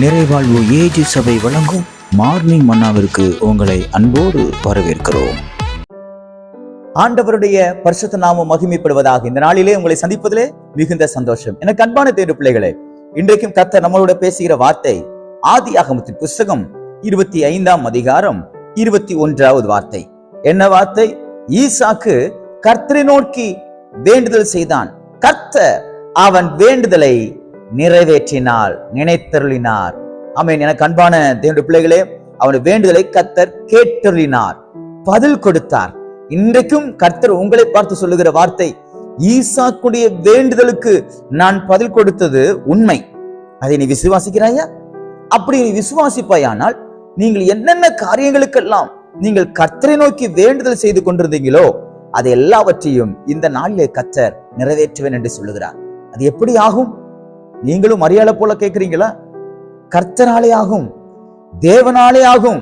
நிறைவாழ்வு AG சபை வழங்கும் morning மன்னாவிற்கு உங்களை அன்போடு வரவேற்கிறோம். ஆண்டவருடைய பரிசுத்த நாமம் மகிமைப்படுவதாக இந்த நாளிலே உங்களை சந்திப்பதிலே மிகுந்த சந்தோஷம். எனக்கு அன்பான தேடு பிள்ளைகளே இன்றைக்கும் கர்த்தர் நம்மளோட பேசுகிற வார்த்தை ஆதி ஆகமத்தின் புஸ்தகம் இருபத்தி ஐந்தாம் அதிகாரம் இருபத்தி ஒன்றாவது வார்த்தை. என்ன வார்த்தை? ஈசாக்கு கர்த்தரை நோக்கி வேண்டுதல் செய்தான். கர்த்த அவன் வேண்டுதலை நிறைவேற்றினார் நினைத்தருளினார். அமேன் எனக்கு அன்பான தேவனுடைய பிள்ளைகளே அவனுடைய வேண்டுதலை கத்தர் கேட்டருளினார் பதில் கொடுத்தார். இன்றைக்கும் கர்த்தர் உங்களை பார்த்து சொல்லுகிற வார்த்தை ஈசாக்குடைய வேண்டுதலுக்கு நான் பதில் கொடுத்தது உண்மை. அதை நீ விசுவாசிக்கிறாயா? அப்படி நீ விசுவாசிப்பாயானால் நீங்கள் என்னென்ன காரியங்களுக்கெல்லாம் நீங்கள் கர்த்தரை நோக்கி வேண்டுதல் செய்து கொண்டிருந்தீங்களோ அது எல்லாவற்றையும் இந்த நாளிலே கர்த்தர் நிறைவேற்றுவேன் என்று சொல்லுகிறார். அது எப்படி ஆகும்? நீங்களும் மரியாதை போல கேட்கறீங்களா கர்த்தனாலே ஆகும் தேவனாலே ஆகும்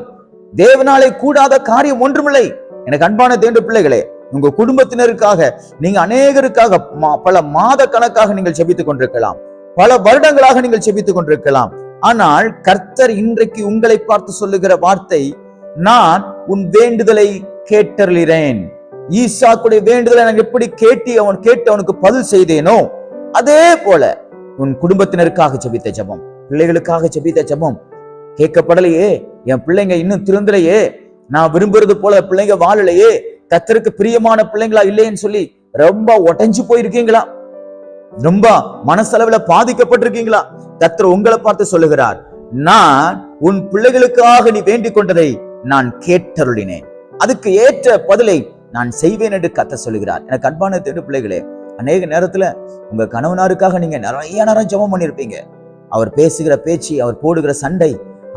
தேவனாலே கூடாத காரியம் ஒன்றுமில்லை. எனக்கு அன்பான தேண்டு பிள்ளைகளே உங்க குடும்பத்தினருக்காக நீங்க அநேகருக்காக பல மாத கணக்காக நீங்கள் செபித்துக் கொண்டிருக்கலாம். பல வருடங்களாக நீங்கள் செபித்துக் கொண்டிருக்கலாம். ஆனால் கர்த்தர் இன்றைக்கு உங்களை பார்த்து சொல்லுகிற வார்த்தை நான் உன் வேண்டுதலை கேட்டறிகிறேன் ஈசாக்குடைய வேண்டுதலை நான் எப்படி கேட்டி அவன் கேட்டு அவனுக்கு பதில் செய்தேனோ அதே போல உன் குடும்பத்தினருக்காக செபித்த ஜெபம் பிள்ளைகளுக்காக செபித்த ஜெபம். கேட்கப்படலையே என் பிள்ளைங்க இன்னும் திருந்தலையே. நான் விரும்புறது போல பிள்ளைங்க வாழலையே. கத்தருக்கு பிரியமான பிள்ளைங்களா இல்லைன்னு சொல்லி ரொம்ப உடைஞ்சு போயிருக்கீங்களா? ரொம்ப மனசளவுல பாதிக்கப்பட்டிருக்கீங்களா? கத்தர் உங்களை பார்த்து சொல்லுகிறார் நான் உன் பிள்ளைகளுக்காக நீ வேண்டிக் கொண்டதை நான் கேட்டருளினேன். அதுக்கு ஏற்ற பதிலை நான் செய்வேன் என்று கத்த சொல்லுகிறார். எனக்கு அன்பான தேடு பிள்ளைகளே அநேக நேரத்தில் உங்க கணவனாருக்காக நீங்கள் நிறைய நேரம் ஜெபம் பண்ணிருப்பீங்க. அவர் பேசுகிற பேச்சு அவர் போடுகிற சண்டை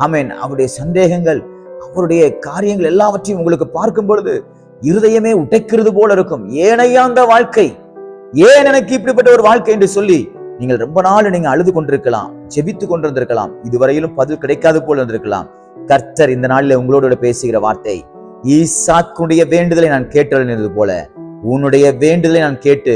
ஆமேன் அவருடைய சந்தேகங்கள் அவருடைய காரியங்கள் எல்லாவற்றையும் உங்களுக்கு பார்க்கும் பொழுது இருதயமே உடைக்கிறது போல இருக்கும். ஏனையா அந்த வாழ்க்கை. ஏன் எனக்கு இப்படிப்பட்ட ஒரு வாழ்க்கை என்று சொல்லி நீங்கள் ரொம்ப நாள் நீங்க அழுது கொண்டிருக்கலாம் ஜெபித்து கொண்டிருந்திருக்கலாம். இதுவரையிலும் பதில் கிடைக்காது போல இருந்திருக்கலாம். கர்த்தர் இந்த நாளில் உங்களோட பேசுகிற வார்த்தை ஈசாக்குடைய வேண்டுதலை நான் கேட்டறிந்தது போல உன்னுடைய வேண்டுதலை நான் கேட்டு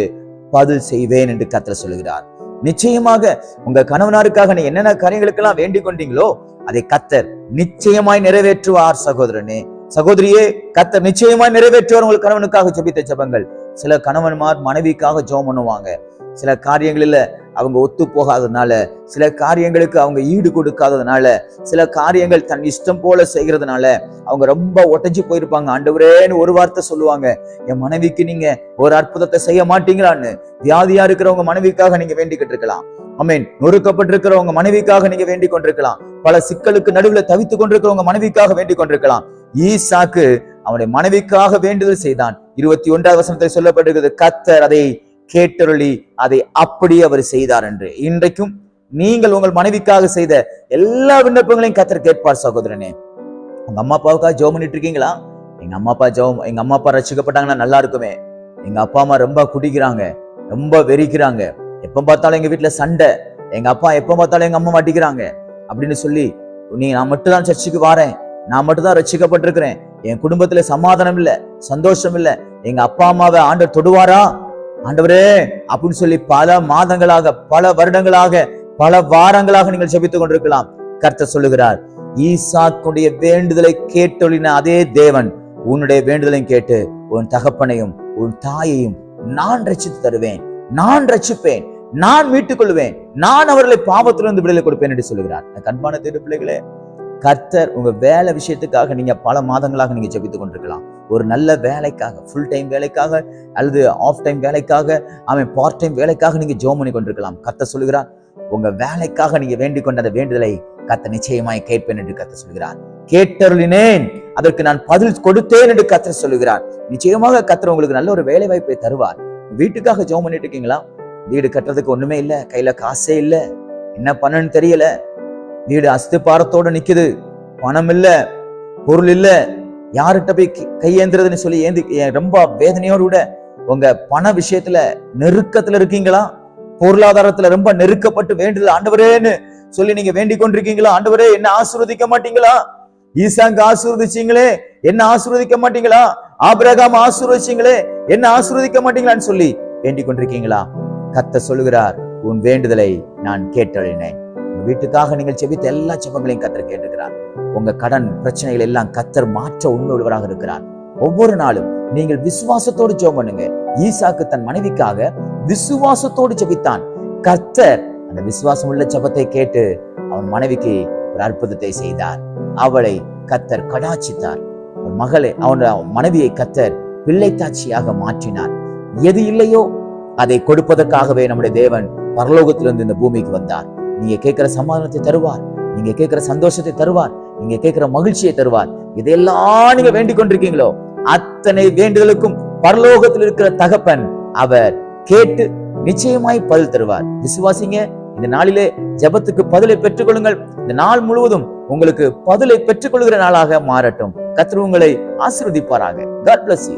பதில் செய்வேன் என்று கத்திர சொல்லுகிறார். நிச்சயமாக உங்க கணவனாருக்காக நீ என்னென்ன காரியங்களுக்கெல்லாம் வேண்டிக் கொண்டீங்களோ அதை கத்தர் நிச்சயமாய் நிறைவேற்றுவார் சகோதரனே. சகோதரியே கத்தர் நிச்சயமாய் நிறைவேற்றுவார் உங்கள் கணவனுக்காக ஜபித்த ஜபங்கள். சில கணவன்மார் மனைவிக்காக ஜோம் பண்ணுவாங்க. சில காரியங்களில் அவங்க ஒத்து போகாததுனால சில காரியங்களுக்கு அவங்க ஈடு கொடுக்காததுனால சில காரியங்கள் தன் இஷ்டம் போல செய்கிறதுனால அவங்க ரொம்ப ஒட்டஞ்சு போயிருப்பாங்க. ஆண்டவரேன்னு ஒரு வார்த்தை சொல்லுவாங்க. என் மனைவிக்கு நீங்க ஒரு அற்புதத்தை செய்ய மாட்டீங்களான்னு வியாதியா இருக்கிறவங்க மனைவிக்காக நீங்க வேண்டிக்கிட்டு இருக்கலாம். அமீன் நொறுக்கப்பட்டிருக்கிறவங்க மனைவிக்காக நீங்க வேண்டிக் கொண்டிருக்கலாம். பல சிக்கலுக்கு நடுவில் தவித்துக் கொண்டிருக்கிறவங்க மனைவிக்காக வேண்டிக் கொண்டிருக்கலாம். ஈசாக்கு அவனுடைய மனைவிக்காக வேண்டுதல் செய்தான். இருபத்தி ஒன்றாவது வசனத்தில் சொல்லப்பட்டிருக்கிறது கத்தர் அதை கேட்டருளி அதை அப்படியே அவர் செய்தார் என்று. இன்றைக்கும் நீங்கள் உங்கள் மனைவிக்காக செய்த எல்லா விண்ணப்பங்களையும் கத்தர் கேட்பார் சகோதரனே. உங்க அம்மா அப்பாவுக்காக ஜெபம் பண்ணிட்டு இருக்கீங்களா எங்க அம்மா அப்பா ஜோம் எங்க அம்மா அப்பா ரசிக்கப்பட்டாங்கன்னா நல்லா இருக்குமே. எங்க அப்பா அம்மா ரொம்ப குடிக்கிறாங்க ரொம்ப வெறிக்கிறாங்க. எப்ப பார்த்தாலும் எங்க வீட்டுல சண்டை. எங்க அப்பா எப்ப பார்த்தாலும் எங்க அம்மா மாட்டிக்கிறாங்க. அப்படின்னு சொல்லி நீ நான் மட்டும் தான் சர்ச்சுக்கு வாரேன். நான் மட்டும் தான் ரசிக்கப்பட்டிருக்கிறேன். என் குடும்பத்துல சமாதானம் இல்ல சந்தோஷம் இல்ல. எங்க அப்பா அம்மாவை ஆண்டர் தொடுவாரா? ஆண்டவரே அப்படின்னு சொல்லி பல மாதங்களாக பல வருடங்களாக பல வாரங்களாக நீங்கள் ஜெபித்துக் கொண்டிருக்கலாம். கர்த்தர் சொல்லுகிறார் ஈசாக்குடைய வேண்டுதலை கேட்டொழின அதே தேவன் உன்னுடைய வேண்டுதலையும் கேட்டு உன் தகப்பனையும் உன் தாயையும் நான் ரச்சித்து தருவேன். நான் ரச்சிப்பேன் நான் மீட்டுக் கொள்வேன். நான் அவர்களை பாவத்திலிருந்து விடுதலை கொடுப்பேன் என்று சொல்லுகிறார். எனக்கு அன்பான தேடு பிள்ளைகளே கர்த்தர் உங்க வேலை விஷயத்துக்காக நீங்க பல மாதங்களாக நீங்க ஜெபித்துக் கொண்டிருக்கலாம். ஒரு நல்ல வேலைக்காக ஃபுல் டைம் வேலைக்காக அல்லது ஆஃப் டைம் வேலைக்காக அவன் பார்ட் டைம் வேலைக்காக நீங்க ஜோம் பண்ணி கொண்டிருக்கலாம். கர்த்தர் சொல்லுகிறார் உங்க வேலைக்காக நீங்க வேண்டிக் கொண்ட அந்த வேண்டுதலை கத்த நிச்சயமாய் கேட்பேன் என்று கத்த சொல்கிறார் கேட்டருளினேன் அதற்கு நான் பதில் கொடுத்தேன் என்று கத்திர சொல்லுகிறார். நிச்சயமாக கத்திர உங்களுக்கு நல்ல ஒரு வேலை வாய்ப்பை தருவார். வீட்டுக்காக ஜோம் பண்ணிட்டு இருக்கீங்களா? வீடு கட்டுறதுக்கு ஒண்ணுமே இல்லை கையில காசே இல்ல என்ன பண்ணணும்னு தெரியல. வீடு அஸ்திபாரத்தோடு நிக்குது. பணம் இல்ல பொருள் இல்ல யார்கிட்ட போய் கை- கையேந்துறதுன்னு சொல்லி ஏந்தி ரொம்ப வேதனையோடு கூட உங்க பண விஷயத்துல நெருக்கத்துல இருக்கீங்களா? பொருளாதாரத்துல ரொம்ப நெருக்கப்பட்டு வேண்டுதல் ஆண்டவரேன்னு சொல்லி நீங்க வேண்டிக் கொண்டிருக்கீங்களா? ஆண்டவரே என்ன ஆசீர்வதிக்க மாட்டீங்களா? ஈசாங்க ஆசீர்வதிச்சீங்களே என்ன ஆசீர்வதிக்க மாட்டீங்களா? ஆபிரகாம் ஆசீர்வதிச்சீங்களே என்ன ஆசீர்வதிக்க மாட்டீங்களான்னு சொல்லி வேண்டிக் கொண்டிருக்கீங்களா? கத்த சொல்லுகிறார் உன் வேண்டுதலை நான் கேட்டழினேன் உங்க வீட்டுக்காக நீங்கள் செபித்த எல்லா செபங்களையும் கத்தர் கேட்டுக்கிறார் உங்க கடன் பிரச்சனைகள் எல்லாம் கத்தர் மாற்ற உண்மை உள்ளவராக இருக்கிறார். ஒவ்வொரு நாளும் நீங்கள் விசுவாசத்தோடு ஜெபம் பண்ணுங்க. ஈசாக்கு தன் மனைவிக்காக விசுவாசத்தோடு ஜெபித்தான். கர்த்தர் அந்த விசுவாசம் உள்ள ஜெபத்தை கேட்டு அவன் மனைவிக்கு ஒரு அற்புதத்தை செய்தார். அவளை கத்தர் கடாச்சித்தார் அவன் மகளை அவன் மனைவியை கத்தர் பிள்ளைத்தாட்சியாக மாற்றினார். எது இல்லையோ அதை கொடுப்பதற்காகவே நம்முடைய தேவன் பரலோகத்திலிருந்து இந்த பூமிக்கு வந்தார். நீங்க கேட்கிற சமாதானத்தை தருவார். நீங்க கேட்கிற சந்தோஷத்தை தருவார். நீங்க கேட்கிற மகிழ்ச்சியை தருவார். இதையெல்லாம் நீங்க வேண்டிக் கொண்டிருக்கீங்களோ? அத்தனை வேண்டுதலுக்கும் பரலோகத்தில் இருக்கிற தகப்பன் அவர் கேட்டு நிச்சயமாய் பதில் தருவார். விசுவாசிங்க இந்த நாளிலே ஜெபத்துக்கு பதிலை பெற்றுக்கொள்ளுங்கள் இந்த நாள் முழுவதும் உங்களுக்கு பதிலை பெற்றுக்கொள்கிற நாளாக மாறட்டும். கர்த்தர் உங்களை காட் பிளஸ் யூ